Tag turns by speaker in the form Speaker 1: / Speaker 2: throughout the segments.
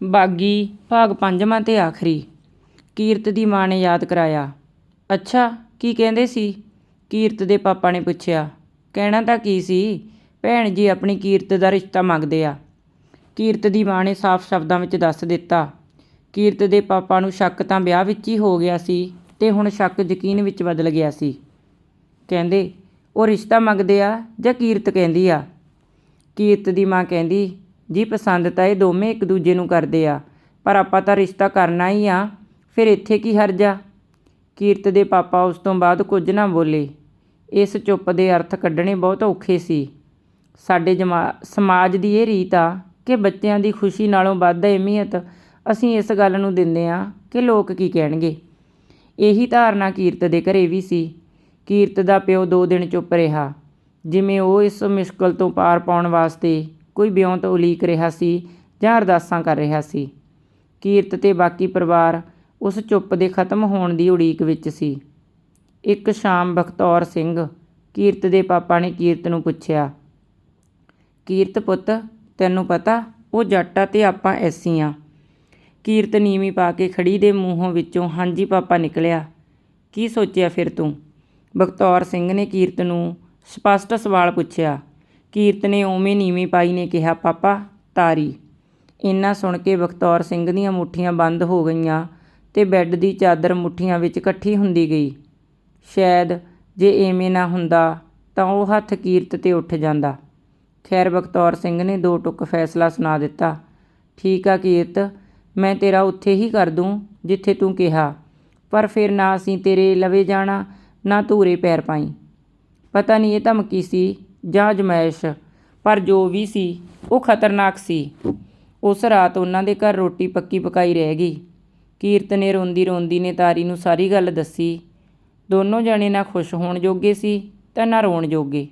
Speaker 1: ਬਾਗੀ ਭਾਗ ਪੰਜਵਾਂ ਤੇ ਆਖਰੀ। ਕੀਰਤ ਦੀ ਮਾਂ ਨੇ ਯਾਦ ਕਰਾਇਆ। ਅੱਛਾ, ਕੀ ਕਹਿੰਦੇ ਸੀ? ਕੀਰਤ ਦੇ ਪਾਪਾ ਨੇ ਪੁੱਛਿਆ, ਕਹਿਣਾ ਤਾਂ ਕੀ ਸੀ? ਭੈਣ ਜੀ ਆਪਣੀ ਕੀਰਤ ਦਾ ਰਿਸ਼ਤਾ ਮੰਗਦੇ ਆ। ਕੀਰਤ ਦੀ ਮਾਂ ਨੇ ਸਾਫ਼ ਸ਼ਬਦਾਂ ਵਿੱਚ ਦੱਸ ਦਿੱਤਾ, ਕੀਰਤ ਦੇ ਪਾਪਾ ਨੂੰ ਸ਼ੱਕ ਤਾਂ ਵਿਆਹ ਵਿੱਚ ਹੀ ਹੋ ਗਿਆ ਸੀ ਤੇ ਹੁਣ ਸ਼ੱਕ ਯਕੀਨ ਵਿੱਚ ਬਦਲ ਗਿਆ ਸੀ। ਕਹਿੰਦੇ, ਉਹ ਰਿਸ਼ਤਾ ਮੰਗਦੇ ਆ ਜਾਂ ਕੀਰਤ ਕਹਿੰਦੀ ਆ? ਕੀਰਤ ਦੀ ਮਾਂ ਕਹਿੰਦੀ ਜੀ ਪਸੰਦ ਤਾਂ ਇਹ ਦੋਵੇਂ ਇੱਕ ਦੂਜੇ ਨੂੰ ਕਰਦੇ ਆ, ਪਰ ਆਪਾਂ ਤਾਂ ਰਿਸ਼ਤਾ ਕਰਨਾ ਹੀ ਆ, ਫਿਰ ਇੱਥੇ ਕੀ ਹਰਜਾ ਕੀਰਤ ਦੇ ਪਾਪਾ ਉਸ ਤੋਂ ਬਾਅਦ ਕੁਝ ਨਾ ਬੋਲੇ। ਇਸ ਚੁੱਪ ਦੇ ਅਰਥ ਕੱਢਣੇ ਬਹੁਤ ਔਖੇ ਸੀ। ਸਾਡੇ ਜਮਾ, ਸਮਾਜ ਦੀ ਇਹ ਰੀਤ ਆ ਕਿ ਬੱਚਿਆਂ ਦੀ ਖੁਸ਼ੀ ਨਾਲੋਂ ਵੱਧ ਅਹਿਮੀਅਤ ਅਸੀਂ ਇਸ ਗੱਲ ਨੂੰ ਦਿੰਦੇ ਆ ਕਿ ਲੋਕ ਕੀ ਕਹਿਣਗੇ। ਇਹੀ ਧਾਰਨਾ ਕੀਰਤ ਦੇ ਘਰੇ ਵੀ ਸੀ। ਕੀਰਤ ਦਾ ਪਿਓ ਦੋ ਦਿਨ ਚੁੱਪ ਰਿਹਾ, ਜਿਵੇਂ ਉਹ ਇਸ ਮੁਸ਼ਕਲ ਤੋਂ ਪਾਰ ਪਾਉਣ ਵਾਸਤੇ ਕੋਈ ਬਿਉਂਤ ਉਲੀਕ ਰਿਹਾ ਸੀ ਜਾਂ ਅਰਦਾਸਾਂ ਕਰ ਰਿਹਾ ਸੀ। ਕੀਰਤ ਤੇ ਬਾਕੀ ਪਰਿਵਾਰ ਉਸ ਚੁੱਪ ਦੇ ਖਤਮ ਹੋਣ ਦੀ ਉਡੀਕ ਵਿੱਚ ਸੀ। ਇੱਕ ਸ਼ਾਮ ਬਖਤੌਰ ਸਿੰਘ ਕੀਰਤ ਦੇ ਪਾਪਾ ਨੇ ਕੀਰਤ ਨੂੰ ਪੁੱਛਿਆ, ਕੀਰਤ ਪੁੱਤ, ਤੈਨੂੰ ਪਤਾ, ਉਹ ਜੱਟ ਆ ਤੇ ਆਪਾਂ ਐਸੀ ਆ ਕੀਰਤ ਨੀਵੀਂ ਪਾ ਕੇ ਖੜੀ ਦੇ ਮੂੰਹੋਂ ਵਿੱਚੋਂ, ਹਾਂਜੀ ਪਾਪਾ, ਨਿਕਲਿਆ। ਕੀ ਸੋਚਿਆ ਫਿਰ ਤੂੰ ਬਖਤੌਰ ਸਿੰਘ ਨੇ ਕੀਰਤ ਨੂੰ ਸਪਸ਼ਟ ਸਵਾਲ ਪੁੱਛਿਆ ਕੀਰਤ ਨੇ ਉਵੇਂ ਨੀਵੀਂ ਪਾਈ ਨੇ ਕਿਹਾ, ਪਾਪਾ, ਤਾਰੀ। ਇੰਨਾ ਸੁਣ ਕੇ ਬਖਤੌਰ ਸਿੰਘ ਦੀਆਂ ਮੁੱਠੀਆਂ ਬੰਦ ਹੋ ਗਈਆਂ ਤੇ ਬੈੱਡ ਦੀ ਚਾਦਰ ਮੁੱਠੀਆਂ ਵਿੱਚ ਇਕੱਠੀ ਹੁੰਦੀ ਗਈ। ਸ਼ਾਇਦ ਜੇ ਐਵੇਂ ਨਾ ਹੁੰਦਾ ਤਾਂ ਉਹ ਹੱਥ ਕੀਰਤ ਤੇ ਉੱਠ ਜਾਂਦਾ। ਖੈਰ, ਬਖਤੌਰ ਸਿੰਘ ਨੇ ਦੋ ਟੁਕ ਫੈਸਲਾ ਸੁਣਾ ਦਿੱਤਾ। ਠੀਕ ਆ ਕੀਰਤ, ਮੈਂ ਤੇਰਾ ਉੱਥੇ ਹੀ ਕਰ ਦੂੰ, ਜਿੱਥੇ ਤੂੰ ਕਿਹਾ। ਪਰ ਫਿਰ ਨਾ ਅਸੀਂ ਤੇਰੇ ਲਵੇ ਜਾਣਾ, ਨਾ ਧੂਰੇ ਪੈਰ ਪਾਈ। ਪਤਾ ਨਹੀਂ ਇਹ ਧਮਕੀ ਸੀ ਜਾਂ ਅਜਮਾਇਸ਼ ਪਰ ਜੋ ਵੀ ਸੀ, ਉਹ ਖਤਰਨਾਕ ਸੀ। ਉਸ ਰਾਤ ਉਹਨਾਂ ਦੇ ਘਰ ਰੋਟੀ ਪੱਕੀ ਪਕਾਈ ਰਹਿ ਗਈ। ਕੀਰਤ ਨੇ ਰੋਂਦੀ ਰੋਂਦੀ ਨੇ ਤਾਰੀ ਨੂੰ ਸਾਰੀ ਗੱਲ ਦੱਸੀ। ਦੋਨੋਂ ਜਣੇ ਨਾ ਖੁਸ਼ ਹੋਣ ਜੋਗੇ ਸੀ ਤੇ ਨਾ ਰੋਣ ਜੋਗੇ।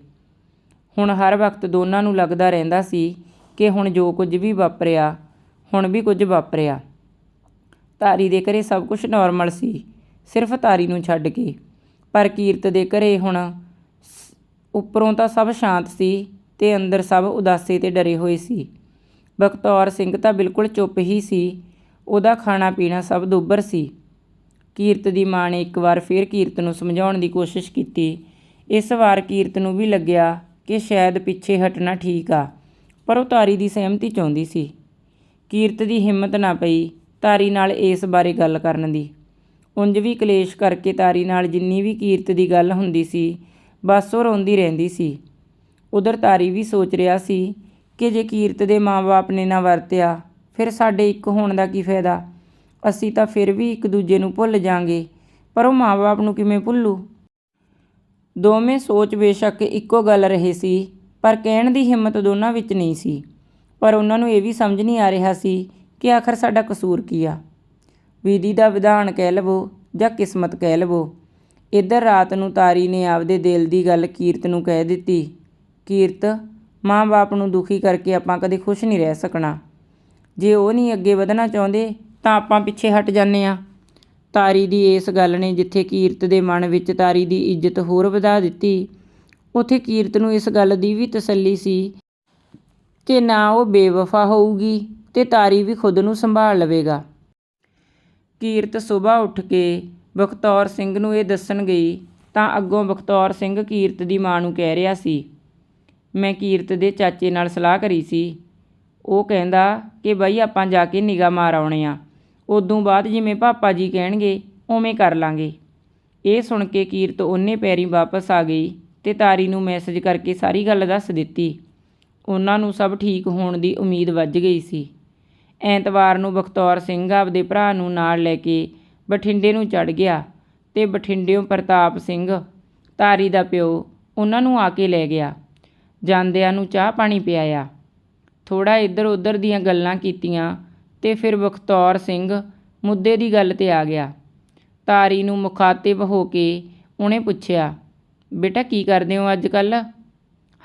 Speaker 1: ਹੁਣ ਹਰ ਵਕਤ ਦੋਨਾਂ ਨੂੰ ਲੱਗਦਾ ਰਹਿੰਦਾ ਸੀ ਕਿ ਹੁਣ ਜੋ ਕੁਝ ਵੀ ਵਾਪਰਿਆ, ਹੁਣ ਵੀ ਕੁਝ ਵਾਪਰਿਆ। ਤਾਰੀ ਦੇ ਘਰੇ ਸਭ ਕੁਝ ਨਾਰਮਲ ਸੀ, ਸਿਰਫ ਤਾਰੀ ਨੂੰ ਛੱਡ ਕੇ। ਪਰ ਕੀਰਤ ਦੇ ਘਰੇ ਹੁਣ ਉੱਪਰੋਂ ਤਾਂ ਸਭ ਸ਼ਾਂਤ ਸੀ ਤੇ ਅੰਦਰ ਸਭ ਉਦਾਸੇ ਤੇ ਡਰੇ ਹੋਏ ਸੀ। ਬਖਤੌਰ ਸਿੰਘ ਤਾਂ ਬਿਲਕੁਲ ਚੁੱਪ ਹੀ ਸੀ। ਉਹਦਾ ਖਾਣਾ ਪੀਣਾ ਸਭ ਦੁੱਬਰ ਸੀ। ਕੀਰਤ ਦੀ ਮਾਂ ਨੇ ਇੱਕ ਵਾਰ ਫਿਰ ਕੀਰਤ ਨੂੰ ਸਮਝਾਉਣ ਦੀ ਕੋਸ਼ਿਸ਼ ਕੀਤੀ। ਇਸ ਵਾਰ ਕੀਰਤ ਨੂੰ ਵੀ ਲੱਗਿਆ ਕਿ ਸ਼ਾਇਦ ਪਿੱਛੇ ਹਟਣਾ ਠੀਕ ਆ, ਪਰ ਉਹ ਤਾਰੀ ਦੀ ਸਹਿਮਤੀ ਚਾਹੁੰਦੀ ਸੀ। ਕੀਰਤ ਦੀ ਹਿੰਮਤ ਨਾ ਪਈ ਤਾਰੀ ਨਾਲ ਇਸ ਬਾਰੇ ਗੱਲ ਕਰਨ ਦੀ। ਉਂਝ ਵੀ ਕਲੇਸ਼ ਕਰਕੇ ਤਾਰੀ ਨਾਲ ਜਿੰਨੀ ਵੀ ਕੀਰਤ ਦੀ ਗੱਲ ਹੁੰਦੀ ਸੀ ਬਸ ਉਹ ਰੋਂਦੀ ਰਹਿੰਦੀ ਸੀ। ਉਧਰ ਤਾਰੀ ਵੀ ਸੋਚ ਰਿਹਾ ਸੀ ਕਿ ਜੇ ਕੀਰਤ ਦੇ ਮਾਪੇ ਨੇ ਨਾ ਵਰਤਿਆ, ਫਿਰ ਸਾਡੇ ਇੱਕ ਹੋਣ ਦਾ ਕੀ ਫਾਇਦਾ? ਅਸੀਂ ਤਾਂ ਫਿਰ ਵੀ ਇੱਕ ਦੂਜੇ ਨੂੰ ਭੁੱਲ ਜਾਾਂਗੇ, ਪਰ ਉਹ ਮਾਪੇ ਨੂੰ ਕਿਵੇਂ ਭੁੱਲੂ? ਦੋਵੇਂ ਸੋਚ ਬੇਸ਼ੱਕ ਇੱਕੋ ਗੱਲ ਰਹੇ ਸੀ, ਪਰ ਕਹਿਣ ਦੀ ਹਿੰਮਤ ਦੋਨਾਂ ਵਿੱਚ ਨਹੀਂ ਸੀ। ਪਰ ਉਹਨਾਂ ਨੂੰ ਇਹ ਵੀ ਸਮਝ ਨਹੀਂ ਆ ਰਿਹਾ ਸੀ ਕਿ ਆਖਰ ਸਾਡਾ ਕਸੂਰ ਕੀ ਆ। ਵਿਧੀ ਦਾ ਵਿਧਾਨ ਕਹਿ ਲਵੋ ਜਾਂ ਕਿਸਮਤ ਕਹਿ ਲਵੋ ਇੱਧਰ ਰਾਤ ਨੂੰ ਤਾਰੀ ਨੇ ਆਪਦੇ ਦਿਲ ਦੀ ਗੱਲ ਕੀਰਤ ਨੂੰ ਕਹਿ ਦਿੱਤੀ, ਕੀਰਤ, ਮਾਂ-ਬਾਪ ਨੂੰ ਦੁਖੀ ਕਰਕੇ ਆਪਾਂ ਕਦੇ ਖੁਸ਼ ਨਹੀਂ ਰਹਿ ਸਕਣਾ। ਜੇ ਉਹ ਨਹੀਂ ਅੱਗੇ ਵਧਣਾ ਚਾਹੁੰਦੇ, ਤਾਂ ਆਪਾਂ ਪਿੱਛੇ ਹਟ ਜਾਂਦੇ ਆ ਤਾਰੀ ਦੀ ਇਸ ਗੱਲ ਨੇ ਜਿੱਥੇ ਕੀਰਤ ਦੇ ਮਨ ਵਿੱਚ ਤਾਰੀ ਦੀ ਇੱਜ਼ਤ ਹੋਰ ਵਧਾ ਦਿੱਤੀ, ਉਥੇ ਕੀਰਤ ਨੂੰ ਇਸ ਗੱਲ ਦੀ ਵੀ ਤਸੱਲੀ ਸੀ ਕਿ ਨਾ ਉਹ ਬੇਵਫਾ ਹੋਊਗੀ ਤੇ ਤਾਰੀ ਵੀ ਖੁਦ ਨੂੰ ਸੰਭਾਲ ਲਵੇਗਾ। ਕੀਰਤ ਸਵੇਰ ਉੱਠ ਕੇ ਬਖਤੌਰ ਸਿੰਘ ਨੂੰ ਇਹ ਦੱਸਣ ਗਈ, ਤਾਂ ਅੱਗੋਂ ਬਖਤੌਰ ਸਿੰਘ ਕੀਰਤ ਦੀ ਮਾਂ ਨੂੰ ਕਹਿ ਰਿਹਾ ਸੀ, ਮੈਂ ਕੀਰਤ ਦੇ ਚਾਚੇ ਨਾਲ ਸਲਾਹ ਕਰੀ ਸੀ। ਉਹ ਕਹਿੰਦਾ ਕਿ ਬਈ ਆਪਾਂ ਜਾ ਕੇ ਨਿਗਾਹ ਮਾਰ ਆਉਣੇ ਆ। ਉਦੋਂ ਬਾਅਦ ਜਿਵੇਂ ਪਾਪਾ ਜੀ ਕਹਿਣਗੇ, ਉਵੇਂ ਕਰ ਲਾਂਗੇ। ਇਹ ਸੁਣ ਕੇ ਕੀਰਤ ਉਹਨੇ ਪੈਰੀ ਵਾਪਸ ਆ ਗਈ ਤੇ ਤਾਰੀ ਨੂੰ ਮੈਸੇਜ ਕਰਕੇ ਸਾਰੀ ਗੱਲ ਦੱਸ ਦਿੱਤੀ। ਉਹਨਾਂ ਨੂੰ ਸਭ ਠੀਕ ਹੋਣ ਦੀ ਉਮੀਦ ਵੱਜ ਗਈ ਸੀ। ਐਤਵਾਰ ਨੂੰ ਬਖਤੌਰ ਸਿੰਘ ਆਪਦੇ ਭਰਾ ਨੂੰ ਨਾਲ ਲੈ ਕੇ ਬਠਿੰਡੇ ਨੂੰ ਚੜ ਗਿਆ ਤੇ ਬਠਿੰਡਿਓਂ ਪ੍ਰਤਾਪ ਸਿੰਘ ਤਾਰੀ ਦਾ ਪਿਓ, ਉਹਨਾਂ ਨੂੰ ਆ ਕੇ ਲੈ ਗਿਆ। ਜਾਂਦਿਆਂ ਨੂੰ ਚਾਹ ਪਾਣੀ ਪਿਆਇਆ। ਥੋੜਾ ਇੱਧਰ ਉੱਧਰ ਦੀਆਂ ਗੱਲਾਂ ਕੀਤੀਆਂ ਤੇ ਫਿਰ ਬਖਤੌਰ ਸਿੰਘ ਮੁੱਦੇ ਦੀ ਗੱਲ ਤੇ ਆ ਗਿਆ। ਤਾਰੀ ਨੂੰ ਮੁਖਾਤਿਬ ਹੋ ਕੇ ਉਹਨੇ ਪੁੱਛਿਆ, ਬੇਟਾ, ਕੀ ਕਰਦੇ ਹੋ ਅੱਜ ਕੱਲ੍ਹ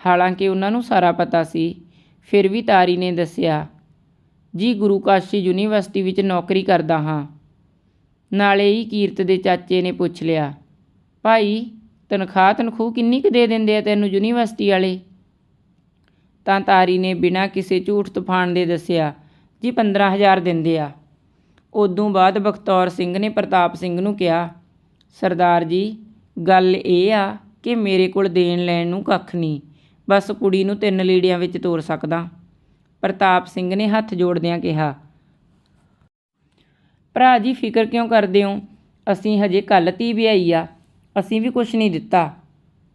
Speaker 1: ਹਾਲਾਂਕਿ ਉਹਨਾਂ ਨੂੰ ਸਾਰਾ ਪਤਾ ਸੀ, ਫਿਰ ਵੀ ਤਾਰੀ ਨੇ ਦੱਸਿਆ, ਜੀ, ਗੁਰੂ ਕਾਸ਼ੀ ਯੂਨੀਵਰਸਿਟੀ ਵਿੱਚ ਨੌਕਰੀ ਕਰਦਾ ਹਾਂ। ਨਾਲੇ ਹੀ ਕੀਰਤ ਦੇ ਚਾਚੇ ਨੇ ਪੁੱਛ ਲਿਆ, ਭਾਈ, ਤਨਖਾਹ ਤਨਖੂ ਕਿੰਨੀ ਕੁ ਦੇ ਦਿੰਦੇ ਆ ਤੈਨੂੰ ਯੂਨੀਵਰਸਿਟੀ ਵਾਲੇ? ਤਾਂ ਤਾਰੀ ਨੇ ਬਿਨਾਂ ਕਿਸੇ ਝੂਠ ਤੂਫਾਨ ਦੇ ਦੱਸਿਆ, ਜੀ 15000 ਦਿੰਦੇ ਆ। ਉਦੋਂ ਬਾਅਦ ਬਖਤੌਰ ਸਿੰਘ ਨੇ ਪ੍ਰਤਾਪ ਸਿੰਘ ਨੂੰ ਕਿਹਾ, ਸਰਦਾਰ ਜੀ, ਗੱਲ ਇਹ ਆ ਕਿ ਮੇਰੇ ਕੋਲ ਦੇਣ ਲੈਣ ਨੂੰ ਕੱਖ ਨਹੀਂ, ਬਸ ਕੁੜੀ ਨੂੰ ਤਿੰਨ ਲੀੜਿਆਂ ਵਿੱਚ ਤੋਰ ਸਕਦਾ। ਪ੍ਰਤਾਪ ਸਿੰਘ ਨੇ ਹੱਥ ਜੋੜਦਿਆਂ ਕਿਹਾ ਭਰਾ ਜੀ, ਫਿਕਰ ਕਿਉਂ ਕਰਦੇ ਹੋ? ਅਸੀਂ ਹਜੇ ਕੱਲ੍ਹ ਧੀ ਵਿਆਹੀ ਆ। ਅਸੀਂ ਵੀ ਕੁਛ ਨਹੀਂ ਦਿੱਤਾ।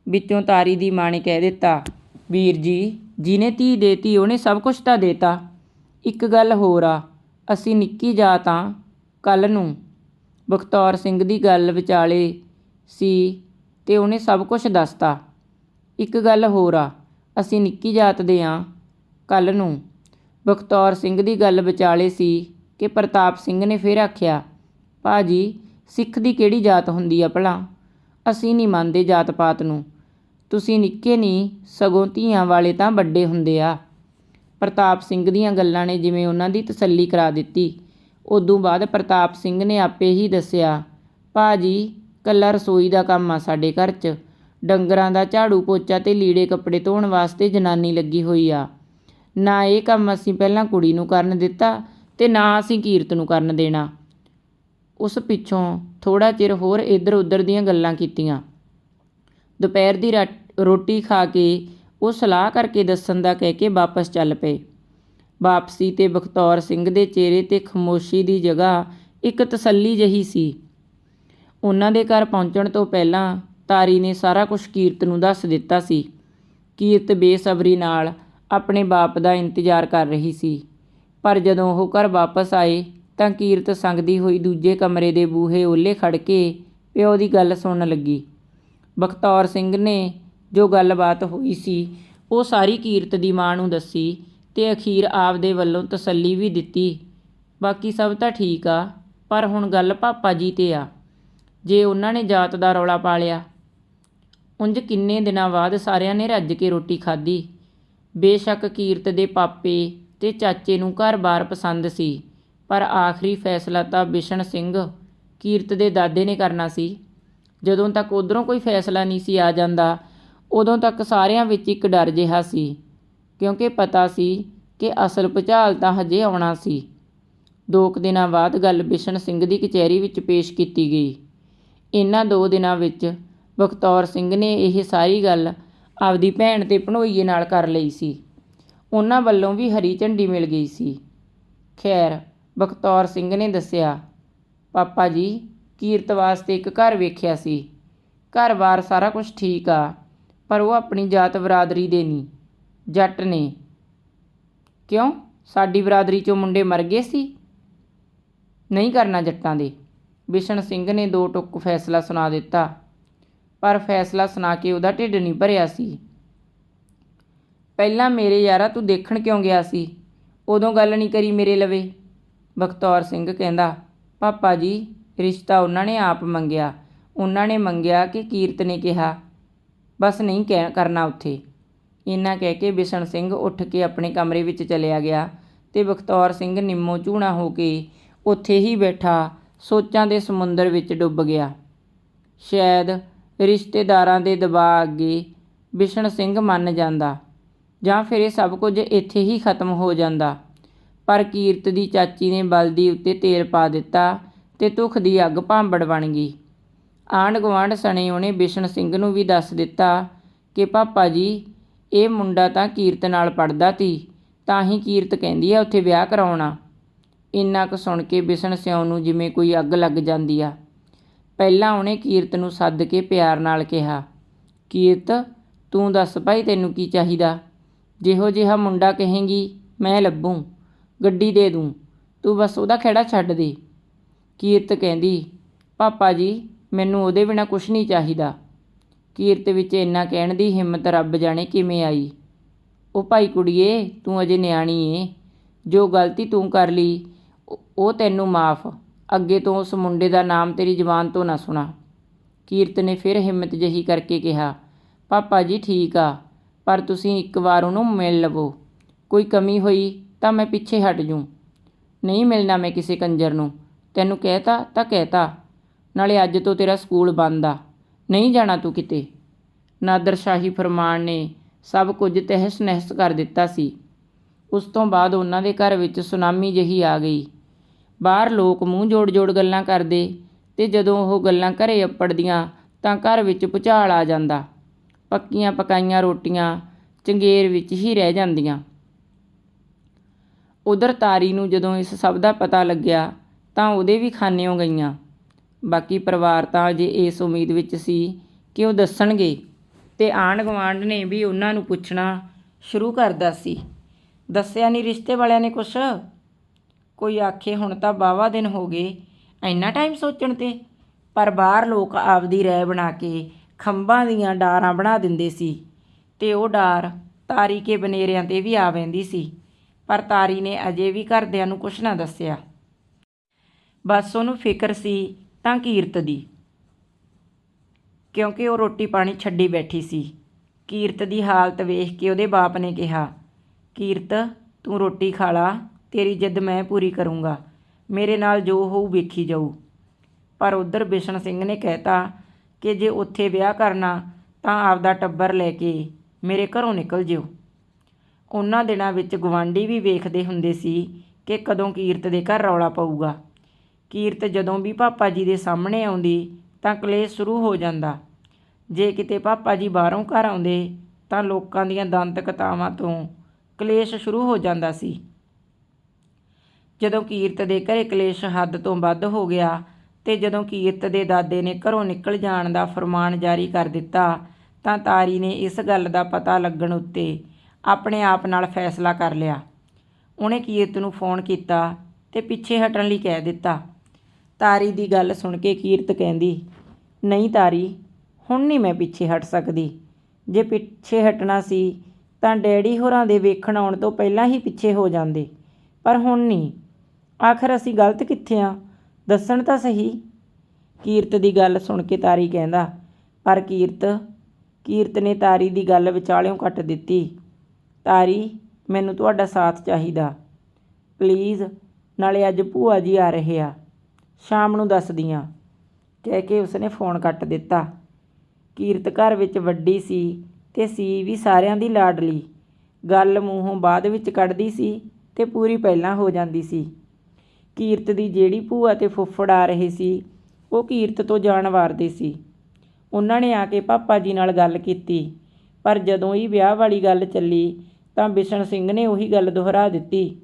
Speaker 1: ਵਿੱਚੋਂ ਤਾਰੀ ਦੀ ਮਾਂ ਨੇ ਕਹਿ ਦਿੱਤਾ, ਵੀਰ ਜੀ, ਜਿਹਨੇ ਧੀ ਦੇਤੀ, ਉਹਨੇ ਸਭ ਕੁਝ ਤਾਂ ਦੇਤਾ। ਇੱਕ ਗੱਲ ਹੋਰ ਆ, ਅਸੀਂ ਨਿੱਕੀ ਜਾਤ ਆ ਕੱਲ ਨੂੰ। ਬਖਤੌਰ ਸਿੰਘ ਦੀ ਗੱਲ ਵਿਚਾਲੇ ਸੀ ਤੇ ਉਹਨੇ ਸਭ ਕੁਝ ਦੱਸਤਾ। ਇੱਕ ਗੱਲ ਹੋਰ ਆ, ਅਸੀਂ ਨਿੱਕੀ ਜਾਤ ਦੇ ਆ ਕੱਲ ਨੂੰ। ਬਖਤੌਰ ਸਿੰਘ ਦੀ ਗੱਲ ਵਿਚਾਲੇ ਸੀ ਕਿ ਪ੍ਰਤਾਪ ਸਿੰਘ ਨੇ ਫਿਰ ਆਖਿਆ, ਭਾਜੀ, ਸਿੱਖ ਦੀ ਕਿਹੜੀ ਜਾਤ ਹੁੰਦੀ ਆ ਭਲਾ? ਅਸੀਂ ਨਹੀਂ ਮੰਨਦੇ ਜਾਤ ਪਾਤ ਨੂੰ। ਤੁਸੀਂ ਨਿੱਕੇ ਨਹੀਂ, ਸਗੋਂ ਧੀਆਂ ਵਾਲੇ ਤਾਂ ਵੱਡੇ ਹੁੰਦੇ ਆ। ਪ੍ਰਤਾਪ ਸਿੰਘ ਦੀਆਂ ਗੱਲਾਂ ਨੇ ਜਿਵੇਂ ਉਹਨਾਂ ਦੀ ਤਸੱਲੀ ਕਰਾ ਦਿੱਤੀ, ਉਦੋਂ ਬਾਅਦ ਪ੍ਰਤਾਪ ਸਿੰਘ ਨੇ ਆਪੇ ਹੀ ਦੱਸਿਆ, ਭਾਜੀ ਕੱਲਾ ਰਸੋਈ ਦਾ ਕੰਮ ਆ ਸਾਡੇ ਘਰ 'ਚ। ਡੰਗਰਾਂ ਦਾ ਝਾੜੂ ਪੋਚਾ ਤੇ ਲੀੜੇ ਕੱਪੜੇ ਧੋਣ ਵਾਸਤੇ ਜਨਾਨੀ ਲੱਗੀ ਹੋਈ ਆ। ਨਾ ਇਹ ਕੰਮ ਅਸੀਂ ਪਹਿਲਾਂ ਕੁੜੀ ਨੂੰ ਕਰਨ ਦਿੱਤਾ ਤੇ ਨਾ ਅਸੀਂ ਕੀਰਤ ਨੂੰ ਕਰਨ ਦੇਣਾ। ਉਸ ਪਿੱਛੋਂ ਥੋੜਾ ਚਿਰ ਹੋਰ ਇੱਧਰ ਉੱਧਰ ਦੀਆਂ ਗੱਲਾਂ ਕੀਤੀਆਂ। ਦੁਪਹਿਰ ਦੀ ਰਾ- ਰੋਟੀ ਖਾ ਕੇ ਉਹ ਸਲਾਹ ਕਰਕੇ ਦੱਸਣ ਦਾ ਕਹਿ ਕੇ ਵਾਪਸ ਚੱਲ ਪਏ। ਵਾਪਸੀ ਤੇ ਬਖਤੌਰ ਸਿੰਘ ਦੇ ਚਿਹਰੇ ਤੇ ਖਮੋਸ਼ੀ ਦੀ ਜਗ੍ਹਾ ਇੱਕ ਤਸੱਲੀ ਜਹੀ ਸੀ। ਉਹਨਾਂ ਦੇ ਘਰ ਪਹੁੰਚਣ ਤੋਂ ਪਹਿਲਾਂ ਤਾਰੀ ਨੇ ਸਾਰਾ ਕੁਝ ਕੀਰਤ ਨੂੰ ਦੱਸ ਦਿੱਤਾ ਸੀ। ਕੀਰਤ ਬੇਸਬਰੀ ਨਾਲ ਆਪਣੇ ਬਾਪ ਦਾ ਇੰਤਜ਼ਾਰ ਕਰ ਰਹੀ ਸੀ। ਪਰ ਜਦੋਂ ਉਹ ਘਰ ਵਾਪਸ ਆਏ ਤਾਂ ਕੀਰਤ ਸੰਗਦੀ ਹੋਈ ਦੂਜੇ ਕਮਰੇ ਦੇ ਬੂਹੇ ਓਲੇ ਖੜ ਕੇ ਪਿਓ ਦੀ ਗੱਲ ਸੁਣਨ ਲੱਗੀ। ਬਖਤੌਰ ਸਿੰਘ ਨੇ ਜੋ ਗੱਲਬਾਤ ਹੋਈ ਸੀ, ਉਹ ਸਾਰੀ ਕੀਰਤ ਦੀ ਮਾਂ ਨੂੰ ਦੱਸੀ ਤੇ ਅਖੀਰ ਆਪ ਦੇ ਵੱਲੋਂ ਤਸੱਲੀ ਵੀ ਦਿੱਤੀ। ਬਾਕੀ ਸਭ ਤਾਂ ਠੀਕ ਆ, ਪਰ ਹੁਣ ਗੱਲ ਪਾਪਾ ਜੀ ਤੇ ਆ। ਜੇ ਉਹਨਾਂ ਨੇ ਜਾਤ ਦਾ ਰੌਲਾ ਪਾ ਲਿਆ। ਉਂਝ ਕਿੰਨੇ ਦਿਨਾਂ ਬਾਅਦ ਸਾਰਿਆਂ ਨੇ ਰੱਜ ਕੇ ਰੋਟੀ ਖਾਧੀ। ਬੇਸ਼ੱਕ ਕੀਰਤ ਦੇ ਪਾਪੇ ਤੇ ਚਾਚੇ ਨੂੰ ਘਰ-ਬਾਰ ਪਸੰਦ ਸੀ। ਪਰ ਆਖਰੀ ਫੈਸਲਾ ਤਾਂ ਬਿਸ਼ਨ ਸਿੰਘ ਕੀਰਤ ਦੇ ਦਾਦੇ ਨੇ ਕਰਨਾ ਸੀ। ਜਦੋਂ ਤੱਕ ਉਧਰੋਂ ਕੋਈ ਫੈਸਲਾ ਨਹੀਂ ਸੀ ਆ ਜਾਂਦਾ, ਉਦੋਂ ਤੱਕ ਸਾਰਿਆਂ ਵਿੱਚ ਇੱਕ ਡਰ ਜਿਹਾ ਸੀ। ਕਿਉਂਕਿ ਪਤਾ ਸੀ ਕਿ ਅਸਲ ਭੁਚਾਲ ਤਾਂ ਹਜੇ ਆਉਣਾ ਸੀ। ਦੋ ਕੁ ਦਿਨਾਂ ਬਾਅਦ ਗੱਲ ਬਿਸ਼ਨ ਸਿੰਘ ਦੀ ਕਚਹਿਰੀ ਵਿੱਚ ਪੇਸ਼ ਕੀਤੀ ਗਈ। ਇਹਨਾਂ ਦੋ ਦਿਨਾਂ ਵਿੱਚ ਬਖਤੌਰ ਸਿੰਘ ਨੇ ਇਹ ਸਾਰੀ ਗੱਲ ਆਪਦੀ ਭੈਣ ਤੇ ਭਣੋਈਏ ਨਾਲ ਕਰ ਲਈ ਸੀ। ਉਹਨਾਂ ਵੱਲੋਂ ਵੀ ਹਰੀ ਝੰਡੀ ਮਿਲ ਗਈ ਸੀ। ਖੈਰ, ਬਖਤੌਰ ਸਿੰਘ ਨੇ ਦੱਸਿਆ, ਪਾਪਾ ਜੀ, ਕੀਰਤ ਵਾਸਤੇ ਇੱਕ ਘਰ ਵੇਖਿਆ ਸੀ। ਘਰ-ਬਾਰ ਸਾਰਾ ਕੁਝ ਠੀਕ ਆ, ਪਰ ਉਹ ਆਪਣੀ ਜਾਤ ਬਰਾਦਰੀ ਦੇ ਨਹੀਂ ਜੱਟ ਨੇ। ਕਿਉਂ? ਸਾਡੀ ਬਰਾਦਰੀ ਚੋਂ ਮੁੰਡੇ ਮਰ ਗਏ ਸੀ? ਨਹੀਂ ਕਰਨਾ ਜੱਟਾਂ ਦੇ। ਬਿਸ਼ਨ ਸਿੰਘ ਨੇ ਦੋ ਟੁੱਕ ਫੈਸਲਾ ਸੁਣਾ ਦਿੱਤਾ, ਪਰ ਫੈਸਲਾ ਸੁਣਾ ਕੇ ਉਹਦਾ ਢਿੱਡ ਨਹੀਂ ਭਰਿਆ ਸੀ। ਪਹਿਲਾਂ ਮੇਰੇ ਯਾਰਾ ਤੂੰ ਦੇਖਣ ਕਿਉਂ ਗਿਆ ਸੀ? ਉਦੋਂ ਗੱਲ ਨਹੀਂ ਕਰੀ ਮੇਰੇ ਲਵੇ। ਬਖਤੌਰ ਸਿੰਘ ਕਹਿੰਦਾ, ਪਾਪਾ ਜੀ, ਰਿਸ਼ਤਾ ਉਹਨਾਂ ਨੇ ਆਪ ਮੰਗਿਆ। ਉਹਨਾਂ ਨੇ ਮੰਗਿਆ ਕਿ ਕੀਰਤ ਨੇ ਕਿਹਾ। ਬਸ ਨਹੀਂ ਕਹਿ, ਕਰਨਾ ਉੱਥੇ। ਇਹਨਾਂ ਕਹਿ ਕੇ ਬਿਸ਼ਨ ਸਿੰਘ ਉੱਠ ਕੇ ਆਪਣੇ ਕਮਰੇ ਵਿੱਚ ਚਲਿਆ ਗਿਆ ਤੇ ਬਖਤੌਰ ਸਿੰਘ ਨਿੰਮੋ ਝੂਣਾ ਹੋ ਕੇ ਉੱਥੇ ਹੀ ਬੈਠਾ, ਸੋਚਾਂ ਦੇ ਸਮੁੰਦਰ ਵਿੱਚ ਡੁੱਬ ਗਿਆ। ਸ਼ਾਇਦ ਰਿਸ਼ਤੇਦਾਰਾਂ ਦੇ ਦਬਾਅ ਅੱਗੇ ਬਿਸ਼ਨ ਸਿੰਘ ਮੰਨ ਜਾਂਦਾ। ਜਾਂ ਫਿਰ ਇਹ ਸਭ ਕੁਝ ਇੱਥੇ ਹੀ ਖਤਮ ਹੋ ਜਾਂਦਾ। ਪਰ ਕੀਰਤ ਦੀ ਚਾਚੀ ਨੇ ਬਲਦੀ ਉੱਤੇ ਤੇਲ ਪਾ ਦਿੱਤਾ ਤੇ ਧੁੱਖ ਦੀ ਅੱਗ ਭਾਂਬੜ ਬਣ ਗਈ। ਆਂਢ ਗੁਆਂਢ ਸਣੇ ਉਹਨੇ ਬਿਸ਼ਨ ਸਿੰਘ ਨੂੰ ਵੀ ਦੱਸ ਦਿੱਤਾ ਕਿ, ਪਾਪਾ ਜੀ, ਇਹ ਮੁੰਡਾ ਤਾਂ ਕੀਰਤ ਨਾਲ ਪੜਦਾ ਸੀ ਤਾਂ ਹੀ ਕੀਰਤ ਕਹਿੰਦੀ ਆ ਉੱਥੇ ਵਿਆਹ ਕਰਾਉਣਾ। ਇੰਨਾ ਕੁ ਸੁਣ ਕੇ ਬਿਸ਼ਨ ਸਿਉ ਨੂੰ ਜਿਵੇਂ ਕੋਈ ਅੱਗ ਲੱਗ ਜਾਂਦੀ ਆ। ਪਹਿਲਾਂ ਉਹਨੇ ਕੀਰਤ ਨੂੰ ਸੱਦ ਕੇ ਪਿਆਰ ਨਾਲ ਕਿਹਾ, ਕੀਰਤ, ਤੂੰ ਦੱਸ ਭਾਈ ਤੈਨੂੰ ਕੀ ਚਾਹੀਦਾ? ਜਿਹੋ ਜਿਹਾ ਮੁੰਡਾ ਕਹੇਂਗੀ, ਮੈਂ ਲੱਭੂੰ, ਗੱਡੀ ਦੇ ਦੂੰ, ਤੂੰ ਬਸ ਉਹਦਾ ਖਹਿੜਾ ਛੱਡ ਦੇ। ਕੀਰਤ ਕਹਿੰਦੀ, ਪਾਪਾ ਜੀ, ਮੈਨੂੰ ਉਹਦੇ ਬਿਨਾ ਕੁਝ ਨਹੀਂ ਚਾਹੀਦਾ। ਕੀਰਤ ਵਿੱਚ ਇੰਨਾ ਕਹਿਣ ਦੀ ਹਿੰਮਤ ਰੱਬ ਜਾਣੇ ਕਿਵੇਂ ਆਈ। ਉਹ ਭਾਈ ਕੁੜੀਏ, ਤੂੰ ਅਜੇ ਨਿਆਣੀ ਏ। ਜੋ ਗਲਤੀ ਤੂੰ ਕਰ ਲਈ ਉਹ- ਤੈਨੂੰ ਮਾਫ। ਅੱਗੇ ਤੋਂ ਉਸ ਮੁੰਡੇ ਦਾ ਨਾਮ ਤੇਰੀ ਜ਼ੁਬਾਨ ਤੋਂ ਨਾ ਸੁਣਾ। ਕੀਰਤ ਨੇ ਫਿਰ ਹਿੰਮਤ ਜਹੀ ਕਰਕੇ ਕਿਹਾ, ਪਾਪਾ ਜੀ, ਠੀਕ ਆ। ਪਰ ਤੁਸੀਂ ਇੱਕ ਵਾਰ ਉਹਨੂੰ ਮਿਲ ਲਵੋ। ਕੋਈ ਕਮੀ ਹੋਈ ਤਾਂ ਮੈਂ ਪਿੱਛੇ ਹਟ ਜੂੰ। ਨਹੀਂ ਮਿਲਣਾ ਮੈਂ ਕਿਸੇ ਕੰਜਰ ਨੂੰ। ਤੈਨੂੰ ਕਹਿਤਾ ਤਾਂ ਕਹਿਤਾ। ਨਾਲੇ ਅੱਜ ਤੋਂ ਤੇਰਾ ਸਕੂਲ ਬੰਦ ਆ। ਨਹੀਂ ਜਾਣਾ ਤੂੰ ਕਿਤੇ। ਨਾਦਰ ਸ਼ਾਹੀ ਫਰਮਾਨ ਨੇ ਸਭ ਕੁਝ ਤਹਿਸ ਨਹਿਸ ਕਰ ਦਿੱਤਾ ਸੀ। ਉਸ ਤੋਂ ਬਾਅਦ ਉਹਨਾਂ ਦੇ ਘਰ ਵਿੱਚ ਸੁਨਾਮੀ ਜਿਹੀ ਆ ਗਈ। ਬਾਹਰ ਲੋਕ ਮੂੰਹ ਜੋੜ-ਜੋੜ ਗੱਲਾਂ ਕਰਦੇ ਤੇ ਜਦੋਂ ਉਹ ਗੱਲਾਂ ਘਰੇ ਅੱਪੜਦੀਆਂ ਤਾਂ ਘਰ ਵਿੱਚ ਭੁਚਾਲ ਆ ਜਾਂਦਾ। ਪੱਕੀਆਂ ਪਕਾਈਆਂ ਰੋਟੀਆਂ ਚੰਗੇਰ ਵਿੱਚ ਹੀ ਰਹਿ ਜਾਂਦੀਆਂ। ਉਧਰ ਤਾਰੀ ਨੂੰ ਜਦੋਂ ਇਸ ਸਭ ਦਾ ਪਤਾ ਲੱਗਿਆ ਤਾਂ ਉਹਦੇ ਵੀ ਖਾਨਿਓਂ ਗਈਆਂ। ਬਾਕੀ ਪਰਿਵਾਰ ਤਾਂ ਅਜੇ ਇਸ ਉਮੀਦ ਵਿੱਚ ਸੀ ਕਿ ਉਹ ਦੱਸਣਗੇ ਤੇ ਆਂਢ ਗੁਆਂਢ ਨੇ ਵੀ ਉਹਨਾਂ ਨੂੰ ਪੁੱਛਣਾ ਸ਼ੁਰੂ ਕਰਦਾ ਸੀ। ਦੱਸਿਆ ਨਹੀਂ ਰਿਸ਼ਤੇ ਵਾਲਿਆਂ ਨੇ ਕੁਛ? ਕੋਈ ਆਖੇ ਹੁਣ ਤਾਂ ਬਾਵਾ ਦਿਨ ਹੋ ਗਏ, ਇੰਨਾ ਟਾਈਮ ਸੋਚਣ ਤੇ? ਪਰ ਬਾਹਰ ਲੋਕ ਆਪਦੀ ਰਾਏ ਬਣਾ ਕੇ ਖੰਭਾਂ ਦੀਆਂ ਡਾਰਾਂ ਬਣਾ ਦਿੰਦੇ ਸੀ ਤੇ ਉਹ ਡਾਰ ਤਾਰੀ ਕੇ ਬਨੇਰਿਆਂ ਤੇ ਵੀ ਆ ਵੈਂਦੀ ਸੀ, ਪਰ ਤਾਰੀ ਨੇ ਅਜੇ ਵੀ ਘਰਦਿਆਂ ਨੂੰ ਕੁਛ ਨਾ ਦੱਸਿਆ। ਬਸ ਉਹਨੂੰ ਫਿਕਰ ਸੀ ਤਾਂ ਕੀਰਤ ਦੀ, ਕਿਉਂਕਿ ਉਹ ਰੋਟੀ ਪਾਣੀ ਛੱਡੀ ਬੈਠੀ ਸੀ। ਕੀਰਤ ਦੀ ਹਾਲਤ ਵੇਖ ਕੇ ਉਹਦੇ ਬਾਪ ਨੇ ਕਿਹਾ, ਕੀਰਤ, ਤੂੰ ਰੋਟੀ ਖਾ ਲਾ, ਤੇਰੀ ਜਿੱਦ ਮੈਂ ਪੂਰੀ ਕਰੂੰਗਾ। ਮੇਰੇ ਨਾਲ ਜੋ ਹੋਊ ਵੇਖੀ ਜਾਊ। ਪਰ ਉਧਰ ਬਿਸ਼ਨ ਸਿੰਘ ਨੇ ਕਹਿਤਾ ਕਿ ਜੇ ਉੱਥੇ ਵਿਆਹ ਕਰਨਾ ਤਾਂ ਆਪਦਾ ਟੱਬਰ ਲੈ ਕੇ ਮੇਰੇ ਘਰੋਂ ਨਿਕਲ ਜਿਓ। ਉਹਨਾਂ ਦਿਨਾਂ ਵਿੱਚ ਗਵਾਂਢੀ ਵੀ ਵੇਖਦੇ ਹੁੰਦੇ ਸੀ ਕਿ ਕਦੋਂ ਕੀਰਤ ਦੇ ਘਰ ਰੌਲਾ ਪਊਗਾ। ਕੀਰਤ ਜਦੋਂ ਵੀ ਪਾਪਾ ਜੀ ਦੇ ਸਾਹਮਣੇ ਆਉਂਦੀ ਤਾਂ ਕਲੇਸ਼ ਸ਼ੁਰੂ ਹੋ ਜਾਂਦਾ। ਜੇ ਕਿਤੇ ਪਾਪਾ ਜੀ ਬਾਹਰੋਂ ਘਰ ਆਉਂਦੇ ਤਾਂ ਲੋਕਾਂ ਦੀਆਂ ਦੰਤ ਕਥਾਵਾਂ ਤੋਂ ਕਲੇਸ਼ ਸ਼ੁਰੂ ਹੋ ਜਾਂਦਾ ਸੀ। ਜਦੋਂ ਕੀਰਤ ਦੇ ਘਰੇ ਕਲੇਸ਼ ਹੱਦ ਤੋਂ ਵੱਧ ਹੋ ਗਿਆ ਤੇ ਜਦੋਂ ਕੀਰਤ ਦੇ ਦਾਦੇ ਨੇ ਘਰੋਂ ਨਿਕਲ ਜਾਣ ਦਾ ਫਰਮਾਨ ਜਾਰੀ ਕਰ ਦਿੱਤਾ, ਤਾਂ ਤਾਰੀ ਨੇ ਇਸ ਗੱਲ ਦਾ ਪਤਾ ਲੱਗਣ ਉੱਤੇ ਆਪਣੇ ਆਪ ਨਾਲ ਫੈਸਲਾ ਕਰ ਲਿਆ। ਉਹਨੇ ਕੀਰਤ ਨੂੰ ਫੋਨ ਕੀਤਾ ਤੇ ਪਿੱਛੇ ਹਟਣ ਲਈ ਕਹਿ ਦਿੱਤਾ। ਤਾਰੀ ਦੀ ਗੱਲ ਸੁਣ ਕੇ ਕੀਰਤ ਕਹਿੰਦੀ, ਨਹੀਂ ਤਾਰੀ, ਹੁਣ ਨਹੀਂ ਮੈਂ ਪਿੱਛੇ ਹਟ ਸਕਦੀ। ਜੇ ਪਿੱਛੇ ਹਟਣਾ ਸੀ, ਤਾਂ ਡੈਡੀ ਹੋਰਾਂ ਦੇ ਵੇਖਣ ਆਉਣ ਤੋਂ ਪਹਿਲਾਂ ਹੀ ਪਿੱਛੇ ਹੋ ਜਾਂਦੇ। ਪਰ ਹੁਣ ਨਹੀਂ। ਆਖਰ ਅਸੀਂ ਗਲਤ ਕਿੱਥੇ ਆ? ਦੱਸਣ ਤਾਂ ਸਹੀ। ਕੀਰਤ ਦੀ ਗੱਲ ਸੁਣ ਕੇ ਤਾਰੀ ਕਹਿੰਦਾ, ਪਰ ਕੀਰਤ ਕੀਰਤ ਨੇ ਤਾਰੀ ਦੀ ਗੱਲ ਵਿਚਾਲਿਓਂ ਕੱਟ ਦਿੱਤੀ। ਤਾਰੀ, ਮੈਨੂੰ ਤੁਹਾਡਾ ਸਾਥ ਚਾਹੀਦਾ। ਪਲੀਜ਼, ਨਾਲੇ ਅੱਜ ਭੂਆ ਜੀ ਆ ਰਹੇ ਆ। ਸ਼ਾਮ ਨੂੰ ਦੱਸਦੀ ਦੱਸਦੀਆਂ। ਕਹਿ ਕੇ ਉਸਨੇ ਫੋਨ ਕੱਟ ਦਿੱਤਾ। ਕੀਰਤ ਘਰ ਵਿੱਚ ਵੱਡੀ ਸੀ ਤੇ ਸੀ ਵੀ ਸਾਰਿਆਂ ਦੀ ਲਾਡਲੀ। ਗੱਲ ਮੂੰਹੋਂ ਬਾਅਦ ਵਿੱਚ ਕੱਢਦੀ ਸੀ ਤੇ ਪੂਰੀ ਪਹਿਲਾਂ ਹੋ ਜਾਂਦੀ ਸੀ। ਕੀਰਤ ਦੀ ਜਿਹੜੀ ਭੂਆ ਤੇ ਫੁੱਫੜ ਆ ਰਹੇ ਸੀ, ਉਹ ਕੀਰਤ ਤੋਂ ਜਾਣ ਵਾਰਦੇ ਸੀ। ਉਹਨਾਂ ਨੇ ਆ ਕੇ ਪਾਪਾ ਜੀ ਨਾਲ ਗੱਲ ਕੀਤੀ, ਪਰ ਜਦੋਂ ਹੀ ਵਿਆਹ ਵਾਲੀ ਗੱਲ ਚੱਲੀ, ਤਾਂ ਬਿਸ਼ਨ ਸਿੰਘ ਨੇ ਉਹੀ ਗੱਲ ਦੁਹਰਾ ਦਿੱਤੀ।